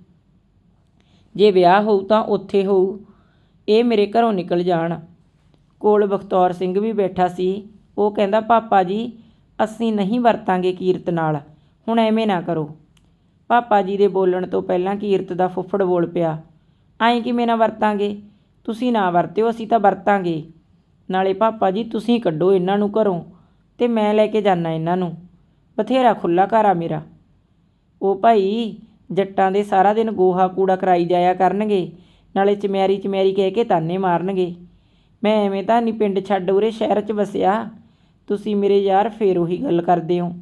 Speaker 1: ਜੇ ਵਿਆਹ ਹੋਊ ਤਾਂ ਉੱਥੇ ਹੋਊ, ਇਹ ਮੇਰੇ ਘਰੋਂ ਨਿਕਲ ਜਾਣ। ਕੋਲ ਬਖਤੌਰ ਸਿੰਘ ਵੀ ਬੈਠਾ ਸੀ, ਉਹ ਕਹਿੰਦਾ, ਪਾਪਾ ਜੀ, ਅਸੀਂ ਨਹੀਂ ਵਰਤਾਂਗੇ ਕੀਰਤ ਨਾਲ, ਹੁਣ ਐਵੇਂ ਨਾ ਕਰੋ। ਪਾਪਾ ਜੀ ਦੇ ਬੋਲਣ ਤੋਂ ਪਹਿਲਾਂ ਕੀਰਤ ਦਾ ਫੁੱਫੜ ਬੋਲ ਪਿਆ ਐਂ ਕਿਵੇਂ ਨਾ ਵਰਤਾਂਗੇ? ਤੁਸੀਂ ਨਾ ਵਰਤਿਓ, ਅਸੀਂ ਤਾਂ ਵਰਤਾਂਗੇ। ਨਾਲੇ ਪਾਪਾ ਜੀ, ਤੁਸੀਂ ਕੱਢੋ ਇਹਨਾਂ ਨੂੰ ਘਰੋਂ ਤੇ ਮੈਂ ਲੈ ਕੇ ਜਾਣਾ ਇਹਨਾਂ ਨੂੰ। ਬਥੇਰਾ ਖੁੱਲਾ ਘਰ ਆ ਮੇਰਾ। ਉਹ ਭਾਈ, ਜੱਟਾਂ ਦੇ ਸਾਰਾ ਦਿਨ ਗੋਹਾ ਕੂੜਾ ਕਰਾਈ ਜਾਇਆ ਕਰਨਗੇ, ਨਾਲੇ ਚਮਿਆਰੀ ਚਮਿਆਰੀ ਕਹਿ ਕੇ ਤਾਨੇ ਮਾਰਨਗੇ। ਮੈਂ ਐਵੇਂ ਤਾਂ ਨਹੀਂ ਪਿੰਡ ਛੱਡ ਉਰੇ ਸ਼ਹਿਰ 'ਚ ਵਸਿਆ। ਤੁਸੀਂ ਮੇਰੇ ਯਾਰ ਫੇਰ ਉਹੀ ਗੱਲ ਕਰਦੇ ਹੋ।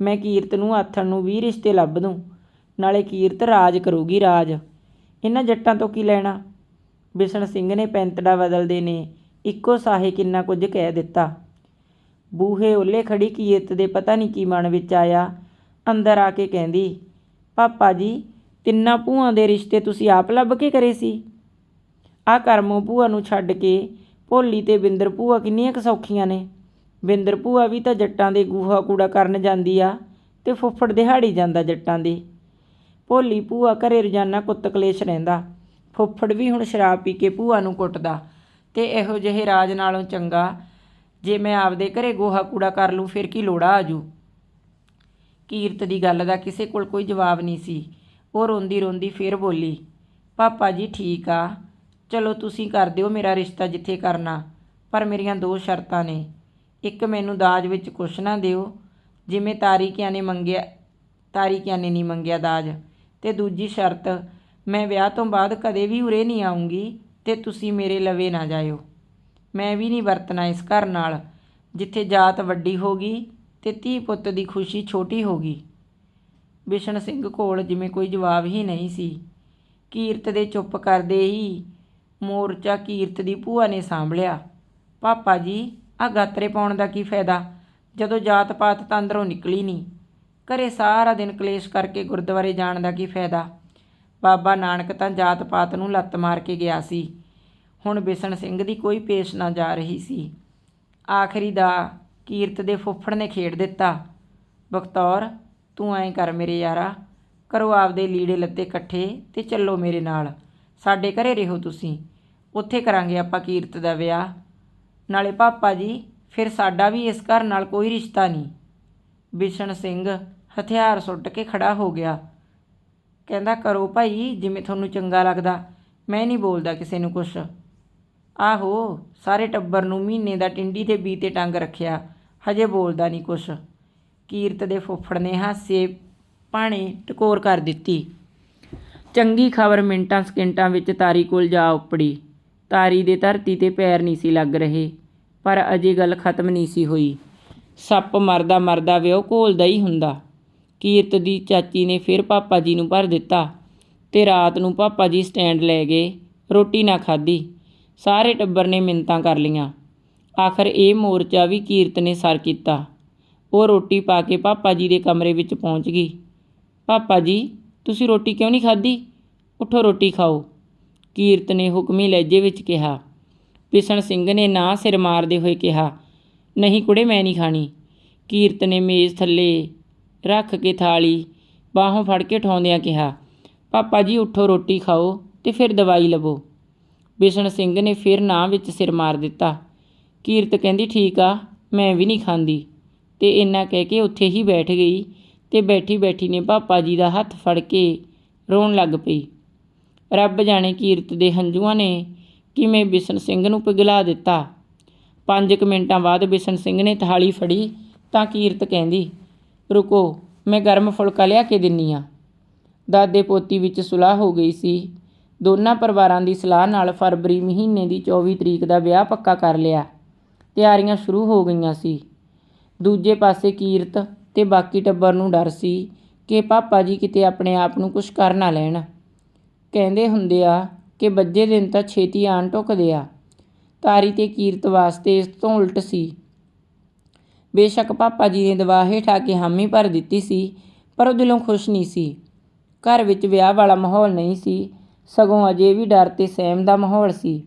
Speaker 1: ਮੈਂ ਕੀਰਤ ਨੂੰ ਆਥਣ ਨੂੰ ਵੀ ਰਿਸ਼ਤੇ ਲੱਭ ਦੂੰ ਨਾਲੇ ਕੀਰਤ ਰਾਜ ਕਰੂਗੀ ਰਾਜ। ਇਹਨਾਂ ਜੱਟਾਂ ਤੋਂ ਕੀ ਲੈਣਾ? ਬਿਸ਼ਨ ਸਿੰਘ ਨੇ ਪੈਂਤੜਾ ਬਦਲਦੇ ਨੇ, ਇੱਕੋ ਸਾਹੇ ਕਿੰਨਾ ਕੁਝ ਕਹਿ ਦਿੱਤਾ। ਬੂਹੇ ਉੱਲੇ ਖੜੀ ਕੀਤ ਦੇ ਪਤਾ ਨਹੀਂ ਕੀ ਮਨ ਵਿੱਚ ਆਇਆ। ਅੰਦਰ ਆ ਕੇ ਕਹਿੰਦੀ, ਪਾਪਾ ਜੀ, ਤਿੰਨਾਂ ਭੂਆਂ ਦੇ ਰਿਸ਼ਤੇ ਤੁਸੀਂ ਆਪ ਲੱਭ ਕੇ ਕਰੇ ਸੀ? ਆ ਕਰਮੋ ਭੂਆ ਨੂੰ ਛੱਡ ਕੇ ਭੋਲੀ ਤੇ ਬਿੰਦਰ ਭੂਆ ਕਿੰਨੀਆਂ ਕੁ ਸੌਖੀਆਂ ਨੇ। ਬਿੰਦਰ ਭੂਆ ਵੀ ਤਾਂ ਜੱਟਾਂ ਦੇ ਗੂਹਾ ਕੂੜਾ ਕਰਨ ਜਾਂਦੀ ਆ ਤੇ ਫੁੱਫੜ ਦਿਹਾੜੀ ਜਾਂਦਾ ਜੱਟਾਂ ਦੇ। ਭੋਲੀ ਭੂਆ ਘਰੇ ਰੋਜ਼ਾਨਾ ਕੁੱਤ ਕਲੇਸ਼ ਰਹਿੰਦਾ। ਫੁੱਫੜ ਵੀ ਹੁਣ ਸ਼ਰਾਬ ਪੀ ਕੇ ਭੂਆ ਨੂੰ ਕੁੱਟਦਾ। ਤੇ ਇਹੋ ਜਿਹੇ ਰਾਜ ਨਾਲੋਂ ਚੰਗਾ, ਜੇ ਮੈਂ ਆਪਦੇ ਘਰੇ ਗੋਹਾ ਕੂੜਾ ਕਰ ਲੂੰ, ਫਿਰ ਕੀ ਲੋੜਾ ਆਜੂ ਕੀਰਤ ਦੀ ਗੱਲ ਦਾ ਕਿਸੇ ਕੋਲ ਕੋਈ ਜਵਾਬ ਨਹੀਂ ਸੀ। ਉਹ ਰੋਂਦੀ ਰੋਂਦੀ ਫਿਰ ਬੋਲੀ, ਪਾਪਾ ਜੀ ਠੀਕ ਆ। ਚਲੋ ਤੁਸੀਂ ਕਰ ਦਿਓ ਮੇਰਾ ਰਿਸ਼ਤਾ ਜਿੱਥੇ ਕਰਨਾ, ਪਰ ਮੇਰੀਆਂ ਦੋ ਸ਼ਰਤਾਂ ਨੇ। ਇੱਕ ਮੈਨੂੰ ਦਾਜ ਵਿੱਚ ਕੁਛ ਨਾ ਦਿਓ, ਜਿਵੇਂ ਤਾਰੀਕਿਆਂ ਨੇ ਮੰਗਿਆ ਤਾਰੀਕਿਆਂ ਨੇ ਨਹੀਂ ਮੰਗਿਆ ਦਾਜ। ਤੇ ਦੂਜੀ ਸ਼ਰਤ, ਮੈਂ ਵਿਆਹ ਤੋਂ ਬਾਅਦ ਕਦੇ ਵੀ ਉਰੇ ਨਹੀਂ ਆਉਂਗੀ ਤੇ ਤੁਸੀਂ ਮੇਰੇ ਲਵੇ ਨਾ ਜਾਇਓ। ਮੈਂ ਵੀ ਨਹੀਂ ਵਰਤਣਾ ਇਸ ਘਰ ਨਾਲ, ਜਿੱਥੇ ਜਾਤ ਵੱਡੀ ਹੋ ਗਈ ਤੇ ਧੀ ਪੁੱਤ ਦੀ ਖੁਸ਼ੀ ਛੋਟੀ ਹੋ ਗਈ। ਬਿਸ਼ਨ ਸਿੰਘ ਕੋਲ ਜਿਵੇਂ ਕੋਈ ਜਵਾਬ ਹੀ ਨਹੀਂ ਸੀ। ਕੀਰਤ ਦੇ ਚੁੱਪ ਕਰਦੇ ਹੀ ਮੋਰਚਾ ਕੀਰਤ ਦੀ ਭੂਆ ਨੇ ਸਾਂਭਲਿਆ। ਪਾਪਾ ਜੀ ਆ ਗਾਤਰੇ ਪਾਉਣ ਦਾ ਕੀ ਫਾਇਦਾ? ਜਦੋਂ ਜਾਤ ਪਾਤ ਤਾਂ ਅੰਦਰੋਂ ਨਿਕਲੀ ਨਹੀਂ। ਘਰੇ ਸਾਰਾ ਦਿਨ ਕਲੇਸ਼ ਕਰਕੇ ਗੁਰਦੁਆਰੇ ਜਾਣ ਦਾ ਕੀ ਫਾਇਦਾ? ਬਾਬਾ ਨਾਨਕ ਤਾਂ ਜਾਤ ਪਾਤ ਨੂੰ ਲੱਤ ਮਾਰ ਕੇ ਗਿਆ ਸੀ। ਹੁਣ ਬਿਸ਼ਨ ਸਿੰਘ ਦੀ ਕੋਈ ਪੇਸ਼ ਨਾ ਜਾ ਰਹੀ ਸੀ। ਆਖਰੀ ਦਾ ਕੀਰਤ ਦੇ ਫੁੱਫੜ ਨੇ ਖੇਡ ਦਿੱਤਾ। ਬਖਤੌਰ, ਤੂੰ ਐਂ ਕਰ ਮੇਰੇ ਯਾਰਾ, ਕਰੋ ਆਪਦੇ ਲੀੜੇ ਲੱਤੇ ਇਕੱਠੇ ਤੇ ਚੱਲੋ ਮੇਰੇ ਨਾਲ। ਸਾਡੇ ਘਰੇ ਰਹੋ ਤੁਸੀਂ। ਉੱਥੇ ਕਰਾਂਗੇ ਆਪਾਂ ਕੀਰਤ ਦਾ ਵਿਆਹ। ਨਾਲੇ ਪਾਪਾ ਜੀ, ਫਿਰ ਸਾਡਾ ਵੀ ਇਸ ਘਰ ਨਾਲ ਕੋਈ ਰਿਸ਼ਤਾ ਨਹੀਂ। ਬਿਸ਼ਨ ਸਿੰਘ ਹਥਿਆਰ ਸੁੱਟ ਕੇ ਖੜਾ ਹੋ ਗਿਆ। ਕਹਿੰਦਾ, ਕਰੋ ਭਾਈ, ਜਿਵੇਂ ਤੁਹਾਨੂੰ ਚੰਗਾ ਲੱਗਦਾ। ਮੈਂ ਨਹੀਂ ਬੋਲਦਾ ਕਿਸੇ ਨੂੰ ਕੁਛ। ਆਹੋ, ਸਾਰੇ ਟੱਬਰ ਨੂੰ ਮਹੀਨੇ ਦਾ ਟਿੰਡੀ ਤੇ ਬੀ ਤੇ ਟੰਗ ਰੱਖਿਆ। ਹਜੇ ਬੋਲਦਾ ਨਹੀਂ ਕੁਛ। ਕੀਰਤ ਦੇ ਫੁੱਫੜ ਨੇ ਹਾਸੇ ਪਾਣੀ ਟਕੋਰ ਕਰ ਦਿੱਤੀ। ਚੰਗੀ ਖਬਰ ਮਿੰਟਾਂ ਸਕਿੰਟਾਂ ਵਿੱਚ ਤਾਰੀ ਕੋਲ ਜਾ ਉਪੜੀ। ਤਾਰੀ ਦੇ ਧਰਤੀ ਤੇ ਪੈਰ ਨਹੀਂ ਸੀ ਲੱਗ ਰਹੇ, ਪਰ ਅਜੇ ਗੱਲ ਖਤਮ ਨਹੀਂ ਸੀ ਹੋਈ। ਸੱਪ ਮਰਦਾ ਮਰਦਾ ਵਿਉ ਘੋਲਦਾ ਹੀ ਹੁੰਦਾ। ਕੀਰਤ ਦੀ ਚਾਚੀ ਨੇ ਫਿਰ ਪਾਪਾ ਜੀ ਨੂੰ ਭਰ ਦਿੱਤਾ ਤੇ ਰਾਤ ਨੂੰ ਪਾਪਾ ਜੀ ਸਟੈਂਡ ਲੈ ਗਏ, ਰੋਟੀ ਨਾ ਖਾਧੀ। ਸਾਰੇ ਟੱਬਰ ਨੇ ਮਿੰਤਾਂ ਕਰ ਲੀਆਂ ਆਖਰ ਇਹ ਮੋਰਚਾ ਵੀ ਕੀਰਤ ਨੇ ਸਰ ਕੀਤਾ। ਉਹ ਰੋਟੀ ਪਾ ਕੇ ਪਾਪਾ ਜੀ ਦੇ ਕਮਰੇ ਵਿੱਚ ਪਹੁੰਚ ਗਈ। ਪਾਪਾ ਜੀ, ਤੁਸੀਂ ਰੋਟੀ ਕਿਉਂ ਨਹੀਂ ਖਾਧੀ? ਉੱਠੋ ਰੋਟੀ ਖਾਓ। ਕੀਰਤ ਨੇ ਹੁਕਮੀ ਲਹਿਜੇ ਵਿੱਚ ਕਿਹਾ। ਪਿਸਣ ਸਿੰਘ ਨੇ ਨਾ ਸਿਰ ਮਾਰਦੇ ਹੋਏ ਕਿਹਾ, ਨਹੀਂ ਕੁੜੇ, ਮੈਂ ਨਹੀਂ ਖਾਣੀ। ਕੀਰਤ ਨੇ ਮੇਜ਼ ਥੱਲੇ ਰੱਖ ਕੇ ਥਾਲੀ, ਬਾਹੋਂ ਫੜ ਕੇ ਠਾਉਂਦਿਆਂ ਕਿਹਾ, ਪਾਪਾ ਜੀ, ਉੱਠੋ, ਰੋਟੀ ਖਾਓ ਤੇ ਫਿਰ ਦਵਾਈ ਲਵੋ। ਬਿਸ਼ਨ ਸਿੰਘ ਨੇ ਫਿਰ ਨਾਂ ਵਿੱਚ ਸਿਰ ਮਾਰ ਦਿੱਤਾ। ਕੀਰਤ ਕਹਿੰਦੀ, ਠੀਕ ਆ, ਮੈਂ ਵੀ ਨਹੀਂ ਖਾਂਦੀ। ਤੇ ਇੰਨਾ ਕਹਿ ਕੇ ਉੱਥੇ ਹੀ ਬੈਠ ਗਈ ਤੇ ਬੈਠੀ ਬੈਠੀ ਨੇ ਪਾਪਾ ਜੀ ਦਾ ਹੱਥ ਫੜ ਕੇ ਰੋਣ ਲੱਗ ਪਈ। ਰੱਬ ਜਾਣੇ ਕੀਰਤ ਦੇ ਹੰਝੂਆਂ ਨੇ ਕਿਵੇਂ ਬਿਸ਼ਨ ਸਿੰਘ ਨੂੰ ਪਿਘਲਾ ਦਿੱਤਾ। ਪੰਜ ਕੁ ਮਿੰਟਾਂ ਬਾਅਦ ਬਿਸ਼ਨ ਸਿੰਘ ਨੇ ਥਾਲੀ ਫੜੀ ਤਾਂ ਕੀਰਤ ਕਹਿੰਦੀ ਰੁਕੋ, ਮੈਂ ਗਰਮ ਫੁਲਕਾ ਲਿਆ ਕੇ ਦਿੰਨੀ ਆ। ਦਾਦੇ ਪੋਤੀ ਵਿੱਚ ਸੁਲਾਹ ਹੋ ਗਈ ਸੀ। ਦੋਨਾਂ ਪਰਿਵਾਰਾਂ ਦੀ ਸਲਾਹ ਨਾਲ ਫਰਵਰੀ ਮਹੀਨੇ ਦੀ 24 ਤਰੀਕ ਦਾ ਵਿਆਹ ਪੱਕਾ ਕਰ ਲਿਆ। ਤਿਆਰੀਆਂ ਸ਼ੁਰੂ ਹੋ ਗਈਆਂ ਸੀ। ਦੂਜੇ ਪਾਸੇ ਕੀਰਤ ਤੇ ਬਾਕੀ ਟੱਬਰ ਨੂੰ ਡਰ ਸੀ ਕਿ ਪਾਪਾ ਜੀ ਕਿਤੇ ਆਪਣੇ ਆਪ ਨੂੰ ਕੁਝ ਕਰ ਨਾ ਲੈਣ। ਕਹਿੰਦੇ ਹੁੰਦੇ ਆ ਕਿ ਬੱਜੇ ਦਿਨ ਤਾਂ ਛੇਤੀ ਆਣ ਟੁੱਕਦੇ ਆ। ਤਾਰੀ ਤੇ ਕੀਰਤ ਵਾਸਤੇ ਇਸ ਤੋਂ ਉਲਟ ਸੀ। ਬੇਸ਼ੱਕ ਪਾਪਾ ਜੀ ਨੇ ਦਵਾ ਹੇਠ ਆ ਕੇ ਹਾਮੀ ਭਰ ਦਿੱਤੀ ਸੀ, ਪਰ ਉਹ ਦਿਲੋਂ ਖੁਸ਼ ਨਹੀਂ ਸੀ। ਘਰ ਵਿੱਚ ਵਿਆਹ ਵਾਲਾ ਮਾਹੌਲ ਨਹੀਂ ਸੀ, ਸਗੋਂ ਅਜੇ ਵੀ ਡਰ ਤੇ ਸਹਿਮ ਦਾ ਮਾਹੌਲ ਸੀ।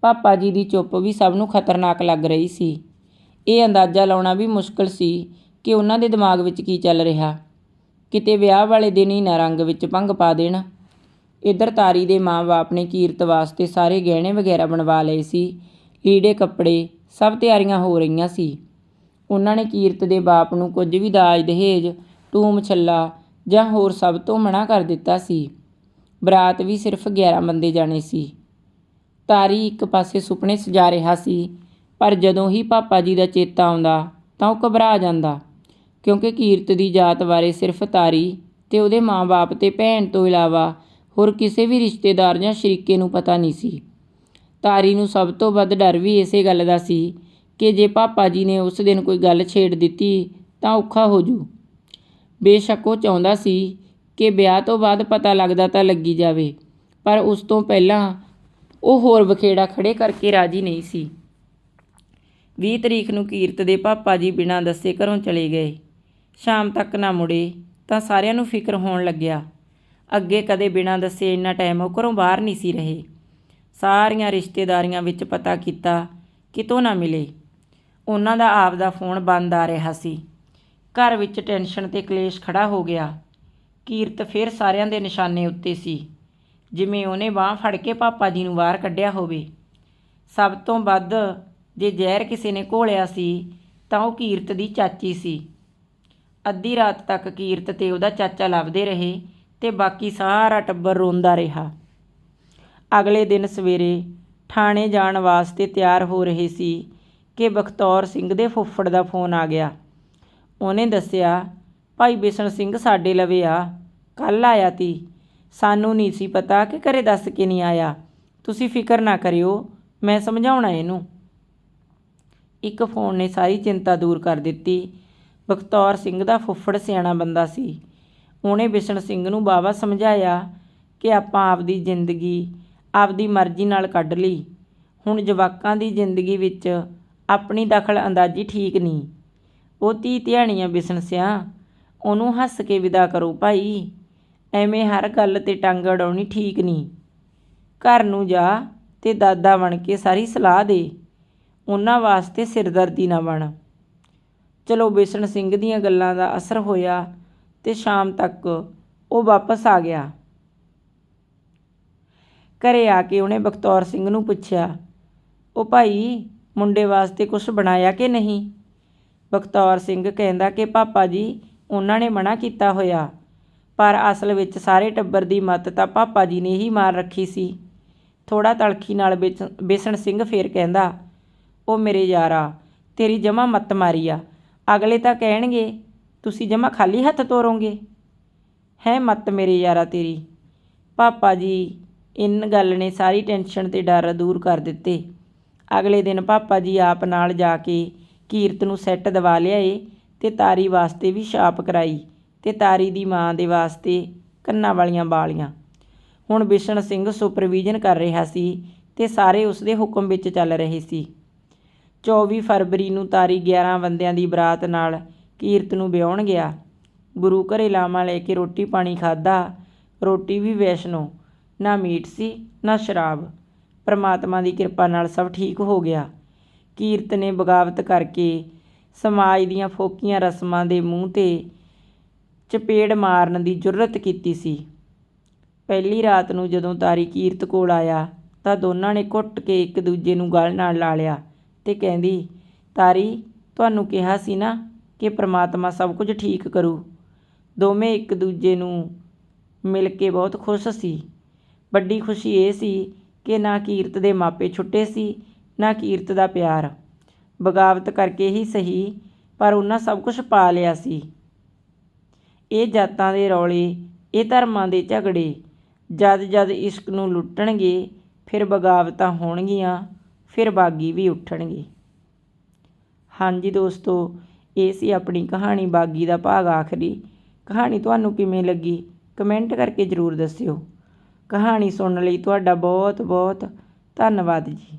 Speaker 1: ਪਾਪਾ ਜੀ ਦੀ ਚੁੱਪ ਵੀ ਸਭ ਨੂੰ ਖਤਰਨਾਕ ਲੱਗ ਰਹੀ ਸੀ। ਇਹ ਅੰਦਾਜ਼ਾ ਲਾਉਣਾ ਵੀ ਮੁਸ਼ਕਲ ਸੀ ਕਿ ਉਹਨਾਂ ਦੇ ਦਿਮਾਗ ਵਿੱਚ ਕੀ ਚੱਲ ਰਿਹਾ। ਕਿਤੇ ਵਿਆਹ ਵਾਲੇ ਦਿਨ ਹੀ ਨਾ ਰੰਗ ਵਿੱਚ ਭੰਗ ਪਾ ਦੇਣ। ਇੱਧਰ ਤਾਰੀ ਦੇ ਮਾਂ-ਬਾਪ ਨੇ ਕੀਰਤ ਵਾਸਤੇ ਸਾਰੇ ਗਹਿਣੇ ਵਗੈਰਾ ਬਣਵਾ ਲਏ ਸੀ। ਲੀੜੇ ਕੱਪੜੇ ਸਭ ਤਿਆਰੀਆਂ ਹੋ ਰਹੀਆਂ ਸੀ। ਉਹਨਾਂ ਨੇ ਕੀਰਤ ਦੇ ਬਾਪ ਨੂੰ ਕੁਝ ਵੀ ਦਾਜ ਦਹੇਜ, ਟੂਮ ਛੱਲਾ ਜਾਂ ਹੋਰ ਸਭ ਤੋਂ ਮਨਾ ਕਰ ਦਿੱਤਾ ਸੀ। ਬਰਾਤ ਵੀ ਸਿਰਫ 11 ਬੰਦੇ ਜਾਣੇ ਸੀ। ਤਾਰੀ ਇੱਕ ਪਾਸੇ ਸੁਪਨੇ ਸਜਾ ਰਿਹਾ ਸੀ, ਪਰ ਜਦੋਂ ਹੀ ਪਾਪਾ ਜੀ ਦਾ ਚੇਤਾ ਆਉਂਦਾ ਤਾਂ ਉਹ ਘਬਰਾ ਜਾਂਦਾ, ਕਿਉਂਕਿ ਕੀਰਤ ਦੀ ਜਾਤ ਬਾਰੇ ਸਿਰਫ ਤਾਰੀ ਤੇ ਉਹਦੇ ਮਾਂ-ਬਾਪ ਤੇ ਭੈਣ ਤੋਂ ਇਲਾਵਾ ਹੋਰ ਕਿਸੇ ਵੀ ਰਿਸ਼ਤੇਦਾਰ ਜਾਂ ਸ਼ਰੀਕੇ ਨੂੰ ਪਤਾ ਨਹੀਂ ਸੀ। ਤਾਰੀ ਨੂੰ ਸਭ ਤੋਂ ਵੱਧ ਡਰ ਵੀ ਇਸੇ ਗੱਲ ਦਾ ਸੀ ਕਿ ਜੇ ਪਾਪਾ ਜੀ ਨੇ ਉਸ ਦਿਨ ਕੋਈ ਗੱਲ ਛੇੜ ਦਿੱਤੀ ਤਾਂ ਔਖਾ ਹੋ ਜੂ। ਬੇਸ਼ੱਕ ਉਹ ਚਾਹੁੰਦਾ ਸੀ ਕਿ ਵਿਆਹ ਤੋਂ ਬਾਅਦ ਪਤਾ ਲੱਗਦਾ ਤਾਂ ਲੱਗੀ ਜਾਵੇ, ਪਰ ਉਸ ਤੋਂ ਪਹਿਲਾਂ ਉਹ ਹੋਰ ਬਖੇੜਾ ਖੜੇ ਕਰਕੇ ਰਾਜੀ ਨਹੀਂ ਸੀ। 20 ਤਰੀਕ ਨੂੰ ਕੀਰਤ ਦੇ ਪਾਪਾ ਜੀ ਬਿਨਾਂ ਦੱਸੇ ਘਰੋਂ ਚਲੇ ਗਏ। ਸ਼ਾਮ ਤੱਕ ਨਾ ਮੁੜੇ ਤਾਂ ਸਾਰਿਆਂ ਨੂੰ ਫਿਕਰ ਹੋਣ ਲੱਗਿਆ। ਅੱਗੇ ਕਦੇ ਬਿਨਾਂ ਦੱਸੇ ਇੰਨਾ ਟਾਈਮ ਉਹ ਘਰੋਂ ਬਾਹਰ ਨਹੀਂ ਸੀ ਰਹੇ। ਸਾਰੀਆਂ ਰਿਸ਼ਤੇਦਾਰੀਆਂ ਵਿੱਚ ਪਤਾ ਕੀਤਾ ਕਿਤੋਂ ਨਾ ਮਿਲੇ। ਉਹਨਾਂ ਦਾ ਆਪ ਦਾ ਫੋਨ ਬੰਦ ਆ ਰਿਹਾ ਸੀ। ਘਰ ਵਿੱਚ ਟੈਨਸ਼ਨ ਤੇ ਕਲੇਸ਼ ਖੜਾ ਹੋ ਗਿਆ। ਕੀਰਤ ਫਿਰ ਸਾਰਿਆਂ ਦੇ ਨਿਸ਼ਾਨੇ ਉੱਤੇ ਸੀ, ਜਿਵੇਂ ਉਹਨੇ ਬਾਹ ਫੜ ਕੇ ਪਾਪਾ ਜੀ ਨੂੰ ਬਾਹਰ ਕੱਢਿਆ ਹੋਵੇ। ਸਭ ਤੋਂ ਵੱਧ ਜੇ ਜ਼ਹਿਰ ਕਿਸੇ ਨੇ ਘੋਲਿਆ ਸੀ, ਤਾਂ ਉਹ ਕੀਰਤ ਦੀ ਚਾਚੀ ਸੀ। ਅੱਧੀ ਰਾਤ ਤੱਕ ਕੀਰਤ ਤੇ ਉਹਦਾ ਚਾਚਾ ਲੱਭਦੇ ਰਹੇ ਤੇ ਬਾਕੀ ਸਾਰਾ ਟੱਬਰ ਰੋਂਦਾ ਰਿਹਾ। ਅਗਲੇ ਦਿਨ ਸਵੇਰੇ ਥਾਣੇ ਜਾਣ ਵਾਸਤੇ ਤਿਆਰ ਹੋ ਰਹੇ ਸੀ। ਕਿ ਬਖਤੌਰ ਸਿੰਘ ਦੇ ਫੁੱਫੜ ਦਾ ਫੋਨ ਆ ਗਿਆ। ਉਹਨੇ ਦੱਸਿਆ, ਭਾਈ ਬਿਸ਼ਨ ਸਿੰਘ ਸਾਡੇ ਲਵੇ ਆ। ਕੱਲ ਆਇਆ ਤੀ। ਸਾਨੂੰ ਨਹੀਂ ਸੀ ਪਤਾ ਕਿ ਘਰੇ ਦੱਸ ਕੇ ਨਹੀਂ ਆਇਆ। ਤੁਸੀਂ ਫਿਕਰ ਨਾ ਕਰਿਓ, ਮੈਂ ਸਮਝਾਉਣਾ ਇਹਨੂੰ। ਇੱਕ ਫੋਨ ਨੇ ਸਾਰੀ ਚਿੰਤਾ ਦੂਰ ਕਰ ਦਿੱਤੀ। ਬਖਤੌਰ ਸਿੰਘ ਦਾ ਫੁੱਫੜ ਸਿਆਣਾ ਬੰਦਾ ਸੀ। ਉਹਨੇ ਬਿਸ਼ਨ ਸਿੰਘ ਨੂੰ ਬਾਵਾ ਸਮਝਾਇਆ ਕਿ ਆਪਾਂ ਆਪਦੀ ਜ਼ਿੰਦਗੀ, ਆਪਦੀ ਮਰਜ਼ੀ ਨਾਲ ਕੱਢ ਲਈ। ਹੁਣ ਜਵਾਕਾਂ ਦੀ ਜ਼ਿੰਦਗੀ ਵਿੱਚ ਆਪਣੀ ਦਖਲ ਅੰਦਾਜ਼ੀ ਠੀਕ ਨਹੀਂ। ਉਹ ਧੀ ਧਿਆਣੀਆਂ ਬਿਸ਼ਨ ਸਿਆ, ਉਹਨੂੰ ਹੱਸ ਕੇ ਵਿਦਾ ਕਰੋ ਭਾਈ। ਐਵੇਂ ਹਰ ਗੱਲ ਤੇ ਟੰਗ ਅੜਾਉਣੀ ਠੀਕ ਨਹੀਂ। ਘਰ ਨੂੰ ਜਾ ਤੇ ਦਾਦਾ ਬਣ ਕੇ ਸਾਰੀ ਸਲਾਹ ਦੇ। ਉਹਨਾਂ ਵਾਸਤੇ ਸਿਰਦਰਦੀ ਨਾ ਬਣ। ਚਲੋ ਬਿਸ਼ਨ ਸਿੰਘ ਦੀਆਂ ਗੱਲਾਂ ਦਾ ਅਸਰ ਹੋਇਆ ਤੇ ਸ਼ਾਮ ਤੱਕ ਉਹ ਵਾਪਸ ਆ ਗਿਆ। ਘਰੇ ਆ ਕੇ ਉਹਨੇ ਬਖਤੌਰ ਸਿੰਘ ਨੂੰ ਪੁੱਛਿਆ, ਉਹ ਭਾਈ ਮੁੰਡੇ ਵਾਸਤੇ ਕੁਝ ਬਣਾਇਆ ਕਿ ਨਹੀਂ? ਬਖਤੌਰ ਸਿੰਘ ਕਹਿੰਦਾ ਕਿ ਪਾਪਾ ਜੀ, ਉਹਨਾਂ ਨੇ ਮਨਾ ਕੀਤਾ ਹੋਇਆ। ਪਰ ਅਸਲ ਵਿੱਚ ਸਾਰੇ ਟੱਬਰ ਦੀ ਮੱਤ ਤਾਂ ਪਾਪਾ ਜੀ ਨੇ ਹੀ ਮਾਰ ਰੱਖੀ ਸੀ। ਥੋੜਾ ਤਲਖੀ ਨਾਲ ਬਿਚ- ਬਿਸ਼ਨ ਸਿੰਘ ਫੇਰ ਕਹਿੰਦਾ, ਉਹ ਮੇਰੇ ਯਾਰਾ, ਤੇਰੀ ਜਮਾ ਮੱਤ ਮਾਰੀ ਆ। ਅਗਲੇ ਤਾਂ ਕਹਿਣਗੇ, ਤੁਸੀਂ ਜਮਾ ਖਾਲੀ ਹੱਥ ਤੋਰੋਗੇ? ਹੈ, ਮੱਤ ਮੇਰੇ ਯਾਰਾ ਤੇਰੀ। ਪਾਪਾ ਜੀ, ਇਨ ਗੱਲ ਨੇ ਸਾਰੀ ਟੈਨਸ਼ਨ ਤੇ ਡਰ ਦੂਰ ਕਰ ਦਿੱਤੇ। ਅਗਲੇ ਦਿਨ ਪਾਪਾ ਜੀ ਆਪ ਨਾਲ ਜਾ ਕੇ ਕੀਰਤ ਨੂੰ ਸੈੱਟ ਦਵਾ ਲਿਆਏ ਤੇ ਤਾਰੀ ਵਾਸਤੇ ਵੀ ਛਾਪ ਕਰਾਈ ਤੇ ਤਾਰੀ ਦੀ ਮਾਂ ਦੇ ਵਾਸਤੇ ਕੰਨਾਂ ਵਾਲੀਆਂ ਬਾਲੀਆਂ। ਹੁਣ ਬਿਸ਼ਨ ਸਿੰਘ ਸੁਪਰਵਿਜ਼ਨ ਕਰ ਰਿਹਾ ਸੀ ਤੇ ਸਾਰੇ ਉਸਦੇ ਹੁਕਮ ਵਿੱਚ ਚੱਲ ਰਹੇ ਸੀ। 24 ਫਰਵਰੀ ਨੂੰ ਤਾਰੀ 11 ਬੰਦਿਆਂ ਦੀ ਬਰਾਤ ਨਾਲ ਕੀਰਤ ਨੂੰ ਵਿਆਹਣ ਗਿਆ। ਗੁਰੂ ਘਰੇ ਲਾਵਾਂ ਲੈ ਕੇ ਰੋਟੀ ਪਾਣੀ ਖਾਦਾ ਰੋਟੀ ਵੀ ਵੈਸ਼ਨੋ, ਨਾ ਮੀਟ ਸੀ, ਨਾ ਸ਼ਰਾਬ। ਪਰਮਾਤਮਾ ਦੀ ਕਿਰਪਾ ਨਾਲ ਸਭ ਠੀਕ ਹੋ ਗਿਆ। ਕੀਰਤ ਨੇ ਬਗਾਵਤ ਕਰਕੇ ਸਮਾਜ ਦੀਆਂ ਫੋਕੀਆਂ ਰਸਮਾਂ ਦੇ ਮੂੰਹ ਤੇ ਚਪੇੜ ਮਾਰਨ ਦੀ ਜੁਰਤ ਕੀਤੀ ਸੀ। ਪਹਿਲੀ ਰਾਤ ਨੂੰ ਜਦੋਂ ਤਾਰੀ ਕੀਰਤ ਕੋਲ ਆਇਆ, ਤਾਂ ਦੋਨਾਂ ਨੇ ਘੁੱਟ ਕੇ ਇੱਕ ਦੂਜੇ ਨੂੰ ਗਲ ਨਾਲ ਲਾ ਲਿਆ ਤੇ ਕਹਿੰਦੀ, ਤਾਰੀ, ਤੁਹਾਨੂੰ ਕਿਹਾ ਸੀ ਨਾ ਕਿ ਪ੍ਰਮਾਤਮਾ ਸਭ ਕੁਝ ਠੀਕ ਕਰੂ। ਦੋਵੇਂ ਇੱਕ ਦੂਜੇ ਨੂੰ ਮਿਲ ਕੇ ਬਹੁਤ ਖੁਸ਼ ਸੀ। ਵੱਡੀ ਖੁਸ਼ੀ ਇਹ ਸੀ ਕਿ ਨਾ ਕੀਰਤ ਦੇ ਮਾਪੇ ਛੁੱਟੇ ਸੀ, ਨਾ ਕੀਰਤ ਦਾ ਪਿਆਰ। ਬਗਾਵਤ ਕਰਕੇ ਹੀ ਸਹੀ, ਪਰ ਉਹਨਾਂ ਸਭ ਕੁਝ ਪਾ ਲਿਆ ਸੀ। ਇਹ ਜਾਤਾਂ ਦੇ ਰੌਲੇ, ਇਹ ਧਰਮਾਂ ਦੇ ਝਗੜੇ, ਜਦ ਜਦ ਇਸ਼ਕ ਨੂੰ ਲੁੱਟਣਗੇ, ਫਿਰ ਬਗਾਵਤਾਂ ਹੋਣਗੀਆਂ, ਫਿਰ ਬਾਗੀ ਵੀ ਉੱਠਣਗੇ। ਹਾਂਜੀ ਦੋਸਤੋ, ਇਹ ਸੀ ਆਪਣੀ ਕਹਾਣੀ ਬਾਗੀ ਦਾ ਭਾਗ ਆਖਰੀ। ਕਹਾਣੀ ਤੁਹਾਨੂੰ ਕਿਵੇਂ ਲੱਗੀ? ਕਮੈਂਟ ਕਰਕੇ ਜ਼ਰੂਰ ਦੱਸਿਓ। ਕਹਾਣੀ ਸੁਣਨ ਲਈ ਤੁਹਾਡਾ ਬਹੁਤ ਬਹੁਤ ਧੰਨਵਾਦ ਜੀ।